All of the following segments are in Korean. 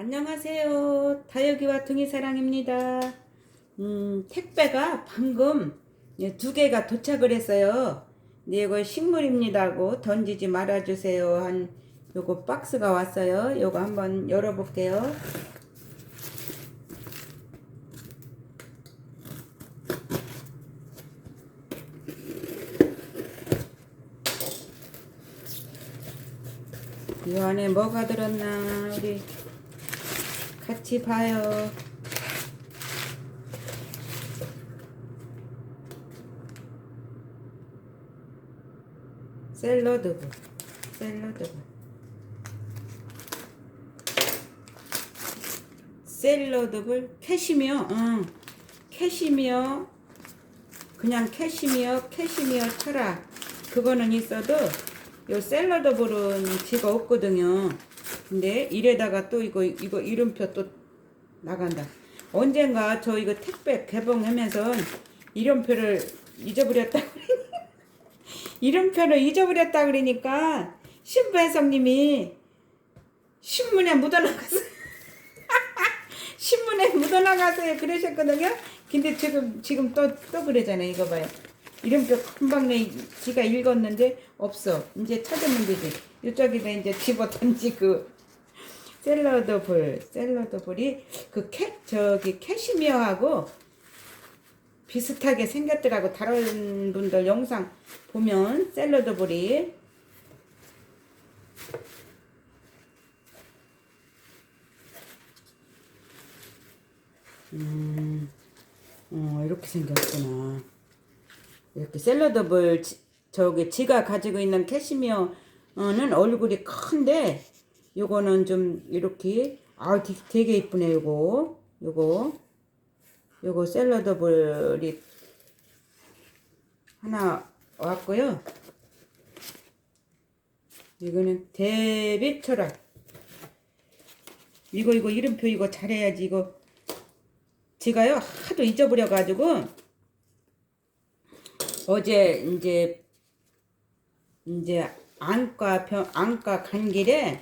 안녕하세요. 다육이와 둥이사랑입니다. 음, 택배가 방금 예, 두 개가 도착을 했어요. 네, 이거 식물입니다고 던지지 말아주세요. 한 요거 박스가 왔어요. 요거 한번 열어볼게요. 이 안에 뭐가 들었나 우리 같이 봐요. 샐러드볼, 샐러드볼. 샐러드볼, 캐시미어, 응. 캐시미어, 그냥 캐시미어, 캐시미어 철학. 그거는 있어도 요 샐러드볼은 지가 없거든요. 근데 이래다가 또 이거 이거 이름표 또 나간다. 언젠가 저 이거 택배 개봉하면서 이름표를 잊어버렸다. 이름표를 잊어버렸다 그러니까 신부혜성님이 신문에 묻어나갔어요. 신문에 묻어나가세요 그러셨거든요. 근데 지금 지금 또 또 그러잖아요. 이거 봐요. 이름표 금방 내 지가 읽었는데 없어. 이제 찾으면 되지. 이쪽에다 이제 집어 던지고 샐러드 볼, 샐러드 볼이 그 캐, 저기 캐시미어하고 비슷하게 생겼더라고. 다른 분들 영상 보면 샐러드 볼이 음, 어, 이렇게 생겼구나. 이렇게 샐러드볼 지- 저기 지가 가지고 있는 캐시미어는 얼굴이 큰데 요거는 좀 이렇게 아 되- 되게 이쁘네 요거. 요거. 요거 샐러드볼이 하나 왔고요. 이거는 데뷔 철학. 이거 이거 이름표 이거 잘해야지 이거. 제가요 하도 잊어버려 가지고 어제 이제 이제 안과 병 안과 간 길에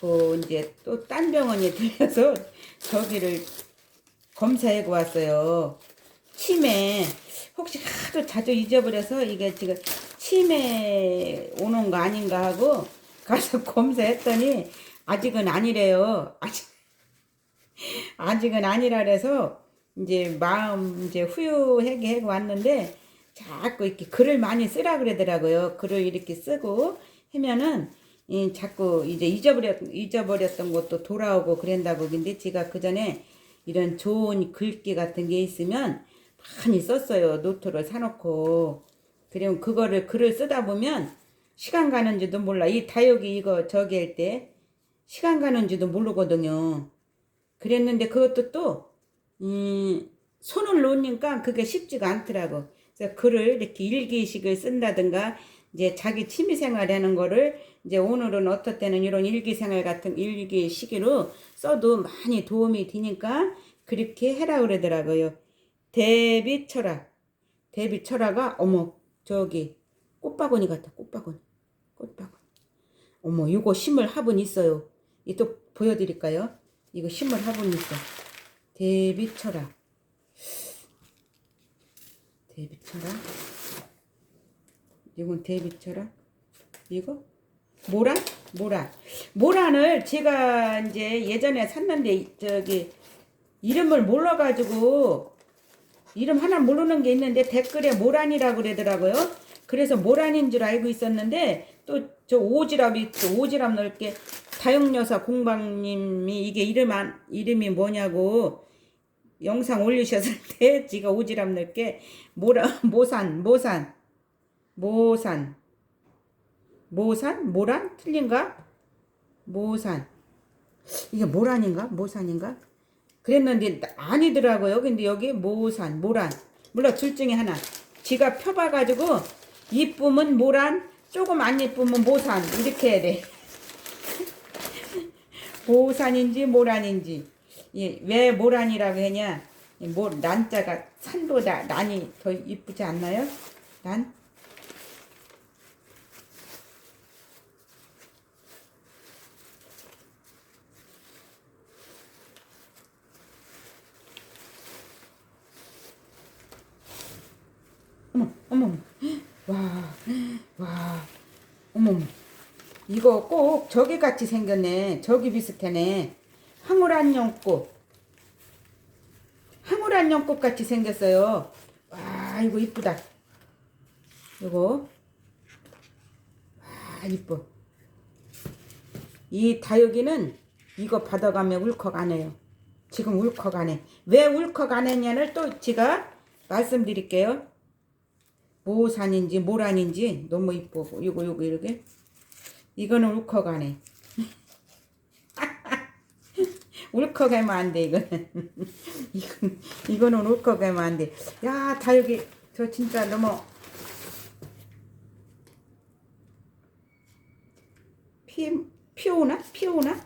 그 이제 또 딴 병원에 들려서 저기를 검사하고 왔어요. 치매 혹시 하도 자주 잊어버려서 이게 지금 치매 오는 거 아닌가 하고 가서 검사했더니 아직은 아니래요. 아직 아직은 아니라 그래서 이제 마음 이제 후유하게 하고 왔는데 자꾸 이렇게 글을 많이 쓰라 그러더라고요. 글을 이렇게 쓰고 하면은 이 자꾸 이제 잊어버렸 잊어버렸던 것도 돌아오고 그런다고 근데 제가 그 전에 이런 좋은 글귀 같은 게 있으면 많이 썼어요. 노트를 사놓고 그러면 그거를 글을 쓰다 보면 시간 가는지도 몰라. 이 다육이 이거 저기 할 때 시간 가는지도 모르거든요. 그랬는데 그것도 또 음, 손을 놓으니까 그게 쉽지가 않더라고. 그래서 글을 이렇게 일기식을 쓴다든가 이제 자기 취미 생활 하는 거를 이제 오늘은 어떨 때는 이런 일기 생활 같은 일기 시기로 써도 많이 도움이 되니까 그렇게 해라 그러더라고요. 대비 철학. 대비 철학가 어머 저기 꽃바구니 같아 꽃바구니 꽃바구니. 어머 이거 심을 화분 있어요. 이 또 보여드릴까요? 이거 심을 화분 있어. 대비 철학. 대비 철학. 이건 철학. 이거 모란? 모란. 모란을 제가 이제 예전에 샀는데 저기 이름을 몰라가지고 이름 하나 모르는 게 있는데 댓글에 모란이라고 그러더라고요. 그래서 모란인 줄 알고 있었는데 또 저 오지랖이 또 오지랖 넓게 다육여사 공방님이 이게 이름 안 이름이 뭐냐고 영상 올리셨을 때 지가 오지랖 넓게 모라 모산 모산 모산. 모산? 모란? 틀린가? 모산. 이게 모란인가? 모산인가? 그랬는데 아니더라고요. 근데 여기 모산 모란. 물론 둘 중에 하나. 지가 펴봐가지고 이쁨은 모란 조금 안 예쁘면 모산. 이렇게 해야 돼. 모산인지 모란인지. 예, 왜 모란이라고 이 모, 난자가 산보다 난이 더 이쁘지 않나요? 난? 어머, 와, 와, 어머, 이거 꼭 저기 같이 생겼네. 저기 비슷하네. 황홀한 연꽃. 황홀한 연꽃 같이 생겼어요. 와, 이거 이쁘다. 이거. 와, 이뻐. 이 다육이는 이거 받아가면 울컥 안 해요. 지금 울컥 안 해. 왜 울컥 안 했냐를 또 제가 말씀드릴게요. 모산인지 모란인지 너무 이쁘고 이거 이거 이렇게 이거는 울컥 안 해. 울컥하면 안 돼 이거는 이거는 울컥하면 안 돼. 야 다육이 저 진짜 너무 피 피오나 피오나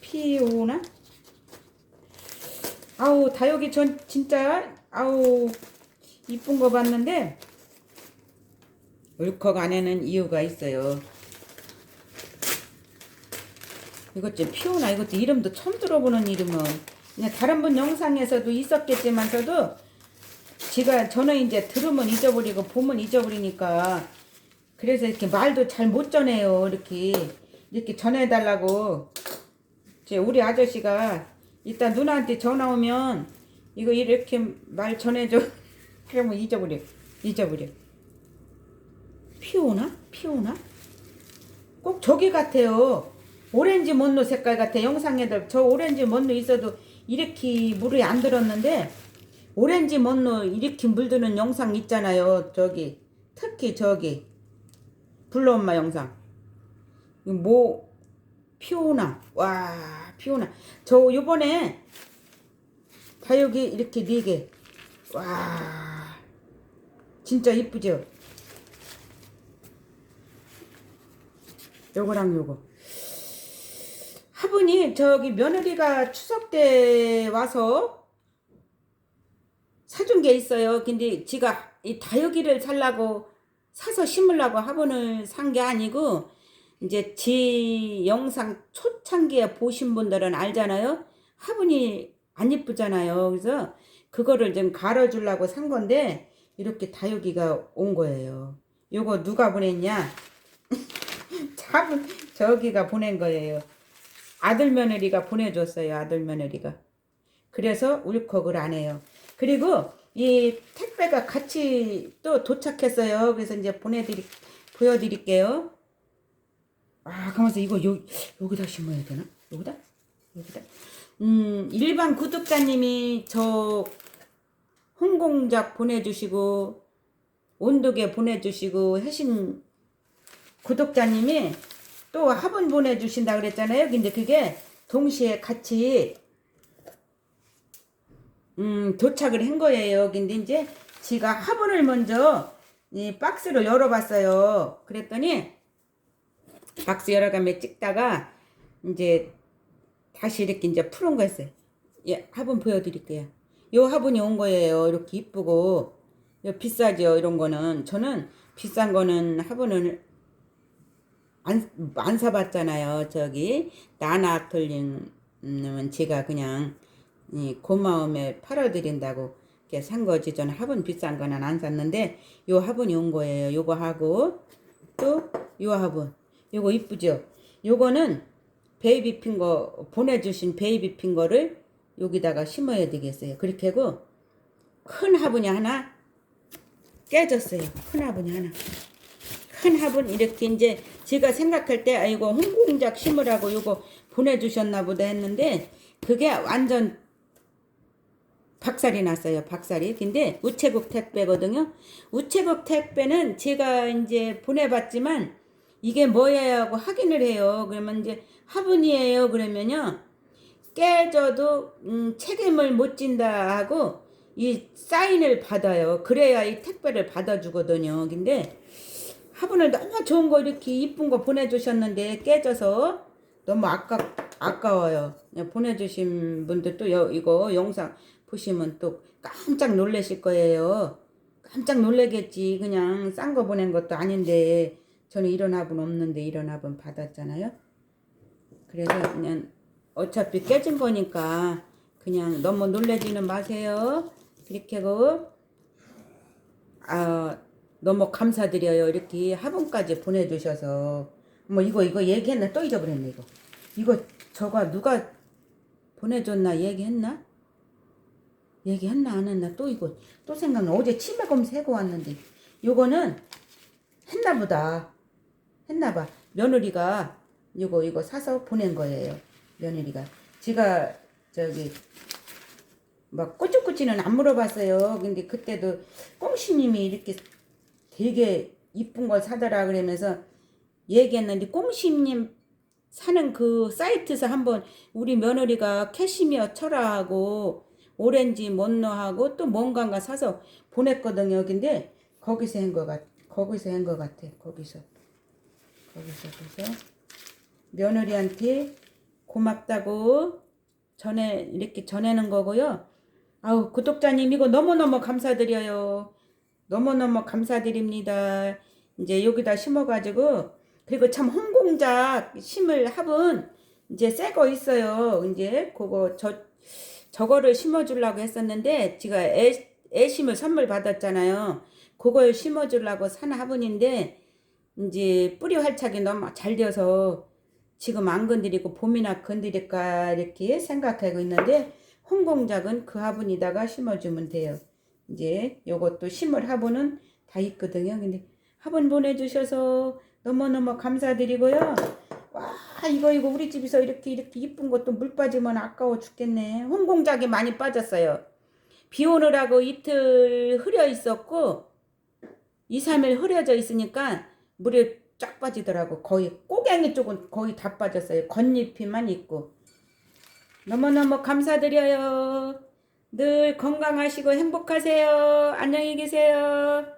피오나 아우 다육이 전 진짜 아우 이쁜 거 봤는데 울컥 안에는 이유가 있어요. 이것 좀 피오나 이것도 이름도 처음 들어보는 이름은. 그냥 다른 분 영상에서도 있었겠지만서도 제가 저는 이제 들으면 잊어버리고 보면 잊어버리니까 그래서 이렇게 말도 잘 못 전해요 이렇게. 이렇게 전해달라고. 이제 우리 아저씨가 이따 누나한테 전화 오면 이거 이렇게 말 전해줘. 그러면 잊어버려 잊어버려. 피오나? 피오나? 꼭 저기 같아요 오렌지 먼노 색깔 같아. 영상에도 저 오렌지 먼노 있어도 이렇게 물이 안 들었는데 오렌지 먼노 이렇게 물드는 영상 있잖아요. 저기 특히 저기 불러 엄마 영상. 뭐 피오나. 와 피오나. 저 요번에 다육이 이렇게 네개와 진짜 이쁘죠? 요거랑 요거 화분이 저기 며느리가 추석 때 와서 사준 게 있어요. 근데 지가 이 다육이를 살라고 사서 심으려고 화분을 산 게 아니고 이제 지 영상 초창기에 보신 분들은 알잖아요. 화분이 안 이쁘잖아요. 그래서 그거를 좀 갈아 주려고 산 건데 이렇게 다육이가 온 거예요. 요거 누가 보냈냐? 차분 저기가 보낸 거예요. 아들 며느리가 보내줬어요. 아들 며느리가. 그래서 울컥을 안 해요. 그리고 이 택배가 같이 또 도착했어요. 그래서 이제 보내드리 보여드릴게요. 아, 가면서 이거 요 여기다 심어야 되나? 여기다? 여기다. 음, 일반 구독자님이 저 홍공작 보내주시고 온도계 보내주시고 하신 구독자님이 또 화분 보내주신다 그랬잖아요. 근데 그게 동시에 같이 음, 도착을 한 거예요. 근데 이제 지가 화분을 먼저 이 박스를 열어봤어요. 그랬더니 박스 열어가며 찍다가 이제 다시 이렇게 이제 푸른 거였어요. 예, 화분 보여드릴게요. 요 화분이 온 거예요. 이렇게 이쁘고 요 비싸죠. 이런 거는 저는 비싼 거는 화분을 안, 안 사봤잖아요. 저기 나나톨링은 제가 그냥 이 고마움에 팔아드린다고 이렇게 산 거지. 저는 화분 비싼 거는 안 샀는데 요 화분이 온 거예요. 요거 하고 또 요 화분 요거 이쁘죠. 요거는 베이비 핑거 보내주신 베이비 핑거를 여기다가 심어야 되겠어요. 그렇게 하고 큰 화분이 하나 깨졌어요. 큰 화분이 하나. 큰 화분 이렇게 이제 제가 생각할 때 아이고 홍공작 심으라고 요거 보내주셨나 보다 했는데 그게 완전 박살이 났어요. 박살이. 근데 우체국 택배거든요. 우체국 택배는 제가 이제 보내봤지만 이게 뭐예요 하고 확인을 해요. 그러면 이제 화분이에요. 그러면요. 깨져도 음, 책임을 못 진다 하고 이 사인을 받아요. 그래야 이 택배를 받아주거든요. 근데 화분을 너무 좋은 거 이렇게 이쁜 거 보내주셨는데 깨져서 너무 아까 아까워요. 보내주신 분들 또 여, 이거 영상 보시면 또 깜짝 놀라실 거예요. 깜짝 놀래겠지. 그냥 싼 거 보낸 것도 아닌데 저는 이런 화분 없는데 이런 화분 받았잖아요. 그래서 그냥 어차피 깨진 거니까 그냥 너무 놀래지는 마세요. 그렇게 하고 아 너무 감사드려요. 이렇게 화분까지 보내주셔서 뭐 이거 이거 얘기했나? 또 잊어버렸네 이거. 이거 저가 누가 보내줬나? 얘기했나? 얘기했나? 안 했나? 또 이거 또 생각나. 어제 치매 검사하고 왔는데. 요거는 했나보다. 했나봐. 며느리가 이거 이거 사서 보낸 거예요 며느리가. 제가 저기 막 꼬치꼬치는 안 물어봤어요. 근데 그때도 꽁시님이 이렇게 되게 이쁜 걸 사더라 그러면서 얘기했는데 꽁시님 사는 그 사이트에서 한번 우리 며느리가 캐시미어 철화하고 오렌지 먼너하고 또 뭔가가 사서 보냈거든요. 근데 거기서 한 거 같, 거기서 한 거 같아. 거기서. 거기서 그래서 며느리한테 고맙다고 전에 이렇게 전하는 거고요. 아우 구독자님 이거 너무너무 감사드려요. 너무너무 감사드립니다. 이제 여기다 심어가지고 그리고 참 홍공작 심을 합은 이제 새 거 있어요. 이제 그거 저 저거를 심어주려고 했었는데 제가 애, 애심을 선물 받았잖아요. 그걸 심어주려고 산 화분인데 이제 뿌리 활착이 너무 잘 되어서 지금 안 건드리고 봄이나 건드릴까 이렇게 생각하고 있는데 홍공작은 그 화분에다가 심어주면 돼요. 이제 요것도 심을 화분은 다 있거든요. 근데 화분 보내주셔서 너무너무 감사드리고요. 와 이거 이거 우리 집에서 이렇게 이렇게 이쁜 것도 물 빠지면 아까워 죽겠네. 홍공작이 많이 빠졌어요. 비 오느라고 이틀 흐려 있었고 2, 3일 흐려져 있으니까 물이 쫙 빠지더라고. 거의 꼬갱이 쪽은 거의 다 빠졌어요. 겉잎이만 있고. 너무너무 감사드려요. 늘 건강하시고 행복하세요. 안녕히 계세요.